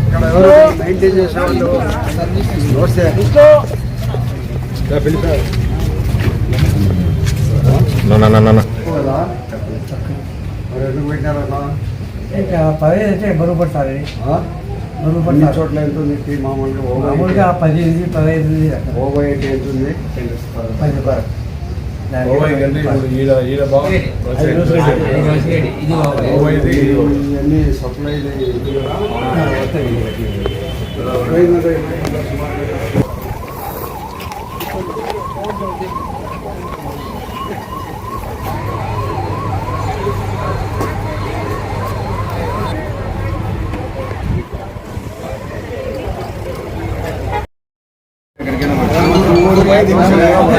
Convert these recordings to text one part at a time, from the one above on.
ఇక్కడ ఎవరు మెయింటైన్ చేసేవాళ్ళు నమస్తే నాన్న నాన్న కదా మరి ఎందుకు పెట్టారన్నా ఇంకా పది అయితే బరువు పడతారు? బరువు చోట్ల ఎంత ఉంది మామూలుగా మామూలుగా పదిహేను పదహైదు ఎయిట్ ఎంత ఉంది పది దానికి ఓవై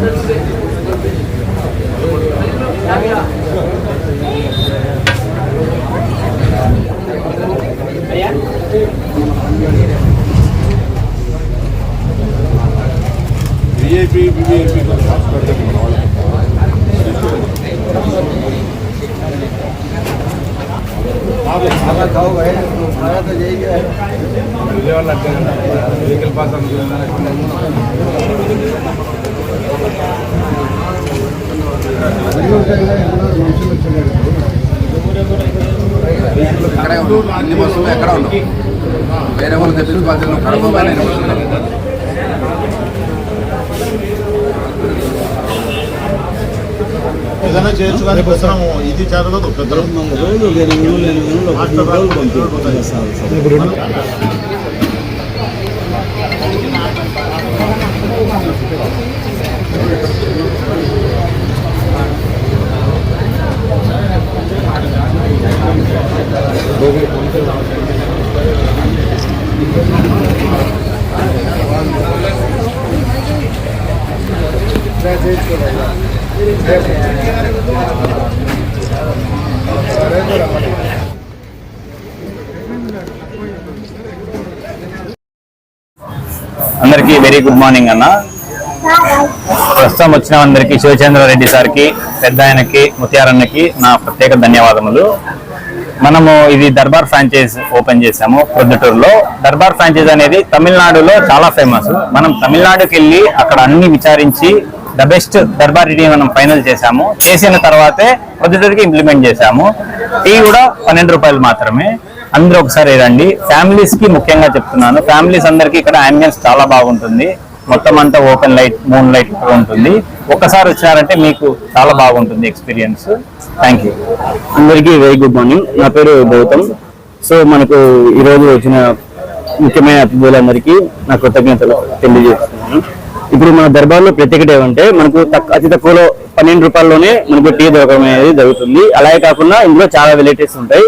ఐదు రోజులు ఇది. ఇది బాగుంది. ఓవై ఇది ఇది ఓవై. ఇవన్నీ సప్లై ఆ, వస్తుంది. నా వెహికల్ పాస్ అన్ని బస్సులు ఎక్కడ ఉండవు. వేరే వాళ్ళు తెప్పించి బస్సులు కడప పైన ఎన్ని బస్సులు ఉండవు. ఏదైనా చేయొచ్చు కానీ పుస్తకం ఇది చదవదు పెద్దలు అందరికీ వెరీ గుడ్ మార్నింగ్ అన్న. ప్రస్తుతం వచ్చిన అందరికీ శివచంద్రారెడ్డి సార్కి పెద్ద ఆయనకి ముత్యారన్నకి నా ప్రత్యేక ధన్యవాదములు. మనము ఇది దర్బార్ ఫ్రాంచైజ్ ఓపెన్ చేసాము ప్రొద్దుటూరులో. దర్బార్ ఫ్రాంచైజ్ అనేది తమిళనాడులో చాలా ఫేమస్. మనం తమిళనాడుకి వెళ్ళి అక్కడ అన్ని విచారించి ద బెస్ట్ దర్బార్ రెడీ మనం ఫైనల్ చేసాము చేసిన తర్వాతే ప్రొద్దుటూరుకి ఇంప్లిమెంట్ చేసాము టీ కూడా పన్నెండు రూపాయలు మాత్రమే. అందరూ ఒకసారి రండి. ఫ్యామిలీస్కి ముఖ్యంగా చెప్తున్నాను. ఫ్యామిలీస్ అందరికీ ఇక్కడ అంబియన్స్ చాలా బాగుంటుంది. మొత్తం అంతా ఓపెన్ లైట్ మూన్ లైట్ ఉంటుంది. ఒకసారి వచ్చినారంటే మీకు చాలా బాగుంటుంది ఎక్స్పీరియన్స్ థ్యాంక్ యూ అందరికీ వెరీ గుడ్ మార్నింగ్ నా పేరు గౌతమ్. సో మనకు ఈరోజు వచ్చిన ముఖ్యమైన అతిథులందరికీ నా కృతజ్ఞతలు తెలియజేస్తున్నాను. ఇప్పుడు మన దర్బార్లో ప్రత్యేకత ఏమంటే మనకు తక్కువ అతి తక్కువలో పన్నెండు రూపాయల్లోనే మనకు టీ దొరకడం అనేది జరుగుతుంది. అలాగే కాకుండా ఇందులో చాలా వెరైటీస్ ఉంటాయి.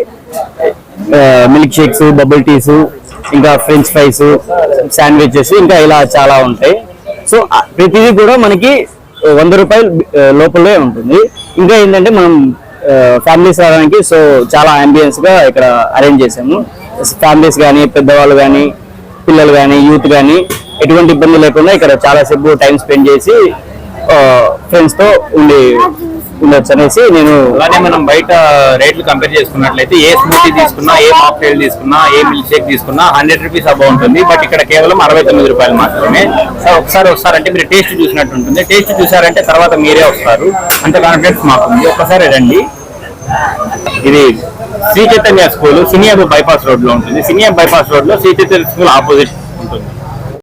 మిల్క్ షేక్స్ బబుల్ టీస్ ఇంకా ఫ్రెంచ్ ఫ్రైస్ శాండ్విచెస్ ఇంకా ఇలా చాలా ఉంటాయి. సో ప్రతిదీ కూడా మనకి వంద రూపాయలు లోపలే ఉంటుంది. ఇంకా ఏంటంటే మనం ఫ్యామిలీస్ రావడానికి సో చాలా అంబియన్స్గా ఇక్కడ అరేంజ్ చేసాము ఫ్యామిలీస్ కానీ పెద్దవాళ్ళు కానీ పిల్లలు కానీ యూత్ కానీ ఎటువంటి ఇబ్బంది లేకుండా ఇక్కడ చాలా సేపు టైం స్పెండ్ చేసి ఫ్రెండ్స్తో ఉండి ఉండొచ్చు అనేసి నేను అలానే మనం బయట రేట్లు కంపేర్ చేసుకున్నట్లయితే ఏ స్మూతీ తీసుకున్నా ఏ మాక్టైల్ తీసుకున్నా ఏ మిల్క్ షేక్ తీసుకున్నా హండ్రెడ్ రూపీస్ అబౌ ఉంటుంది. బట్ ఇక్కడ కేవలం అరవై తొమ్మిది రూపాయలు మాత్రమే. సార్ ఒకసారి వస్తారంటే మీరు టేస్ట్ చూసినట్టు ఉంటుంది. టేస్ట్ చూసారంటే తర్వాత మీరే వస్తారు. అంత కాన్ఫిడెన్స్ మాకు ఉంది. ఒక్కసారి రండి. ఇది Sri Chaitanya school senior bypass రోడ్లో ఉంటుంది. సినియర్ బైపాస్ రోడ్లో శ్రీ చైతన్య స్కూల్ ఆపోజిట్ ఉంటుంది.